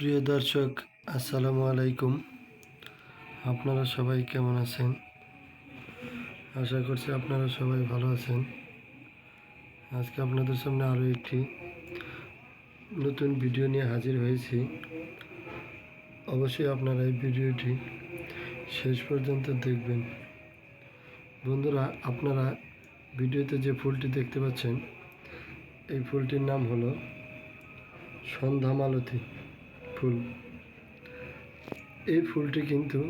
প্রিয় দর্শক, আসসালামু আলাইকুম। আপনারা সবাই কেমন আছেন? আশা করছি আপনারা সবাই ভালো আছেন। আজকে আপনাদের সামনে আরও একটি নতুন ভিডিও নিয়ে হাজির হয়েছি। অবশ্যই আপনারা এই ভিডিওটি শেষ পর্যন্ত দেখবেন। বন্ধুরা, আপনারা ভিডিওতে যে ফুলটি দেখতে পাচ্ছেন, এই ফুলটির নাম হলো সন্ধ্যা মালতী ফুল। এই ফুলটি কিন্তু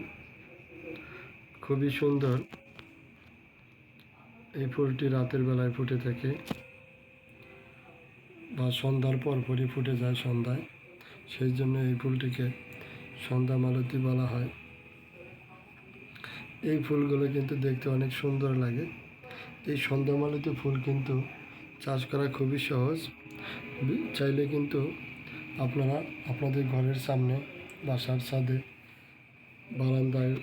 খুবই সুন্দর। এই ফুলটি রাতের বেলায় ফুটে থাকে বা সন্ধ্যার পর পরই ফুটে যায় সন্ধ্যায়। সেই জন্য এই ফুলটিকে সন্ধ্যা মালতী বলা হয়। এই ফুলগুলো কিন্তু দেখতে অনেক সুন্দর লাগে। এই সন্ধ্যা মালতী ফুল কিন্তু চাষ করা খুবই সহজ। চাইলে কিন্তু আপনারা আপনাদের ঘরের সামনে, বাসার ছাদে, বারান্দায়,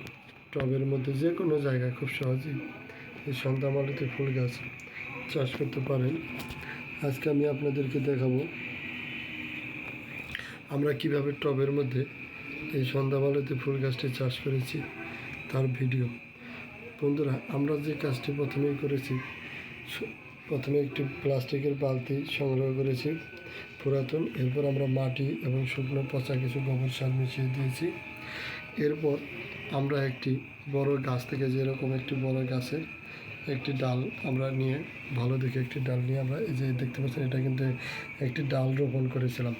টবের মধ্যে যে কোনো জায়গায় খুব সহজেই এই সন্ধ্যামালতি ফুল গাছ চাষ করতে পারেন। আজকে আমি আপনাদেরকে দেখাবো আমরা কীভাবে টবের মধ্যে এই সন্ধ্যামালতি ফুল গাছটি চাষ করেছি, তার ভিডিও। বন্ধুরা, আমরা যে কাজটি প্রথমেই করেছি প্রথমে একটি প্লাস্টিকের বালতি সংগ্রহ করেছি। পুরাতন, এরপর আমরা মাটি এবং শুকনো পচা কিছু গোবর সার মিশিয়ে দিয়েছি। এরপর আমরা একটি বড় গাছ থেকে যেরকম একটি বড় গাছের একটি ডাল আমরা নিয়ে, ভালো দেখে একটি ডাল নিয়ে আমরা এই যে দেখতে পাচ্ছেন এটা কিন্তু একটি ডাল রোপণ করেছিলাম।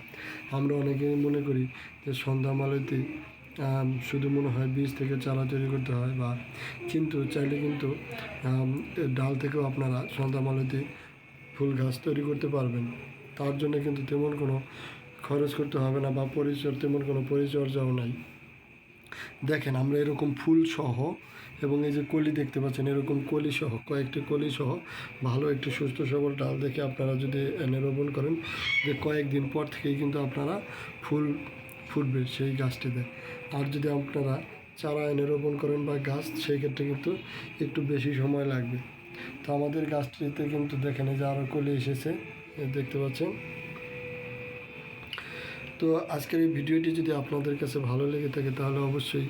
আমরা অনেকেই মনে করি যে সন্ধ্যা মালতি শুধু মনে হয় বীজ থেকে চারা তৈরি করতে হয় বা কিন্তু চাইলে কিন্তু ডাল থেকেও আপনারা সন্ধ্যা মালতি ফুল গাছ তৈরি করতে পারবেন। তার জন্য কিন্তু তেমন কোনো খরচ করতে হবে না বা পরিচর তেমন কোনো পরিচর্যাও নাই। দেখেন, আমরা এরকম ফুল সহ এবং এই যে কলি দেখতে পাচ্ছেন, এরকম কলি সহ, কয়েকটি কলি সহ ভালো একটি সুস্থ সবল ডাল দেখে আপনারা যদি এনে রোপণ করেন, যে কয়েকদিন পর থেকেই কিন্তু আপনারা ফুল ফুটবে সেই গাছটিতে। আর যদি আপনারা চারা এনে রোপণ করেন বা গাছ, সেই ক্ষেত্রে কিন্তু একটু বেশি সময় লাগবে। তো আমাদের গাছটিতে কিন্তু দেখেন, এই যে আরও কলি এসেছে। দেখতে পাচ্ছেন। তো আজকের এই ভিডিওটি যদি আপনাদের কাছে ভালো লেগে থাকে, তাহলে অবশ্যই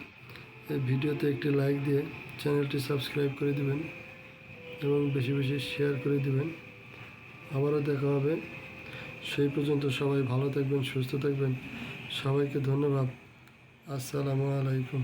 এই ভিডিওতে একটি লাইক দিয়ে চ্যানেলটি সাবস্ক্রাইব করে দিবেন এবং বেশি বেশি শেয়ার করে দিবেন। আবারও দেখা হবে। সেই পর্যন্ত সবাই ভালো থাকবেন, সুস্থ থাকবেন। সবাইকে ধন্যবাদ। আসসালামু আলাইকুম।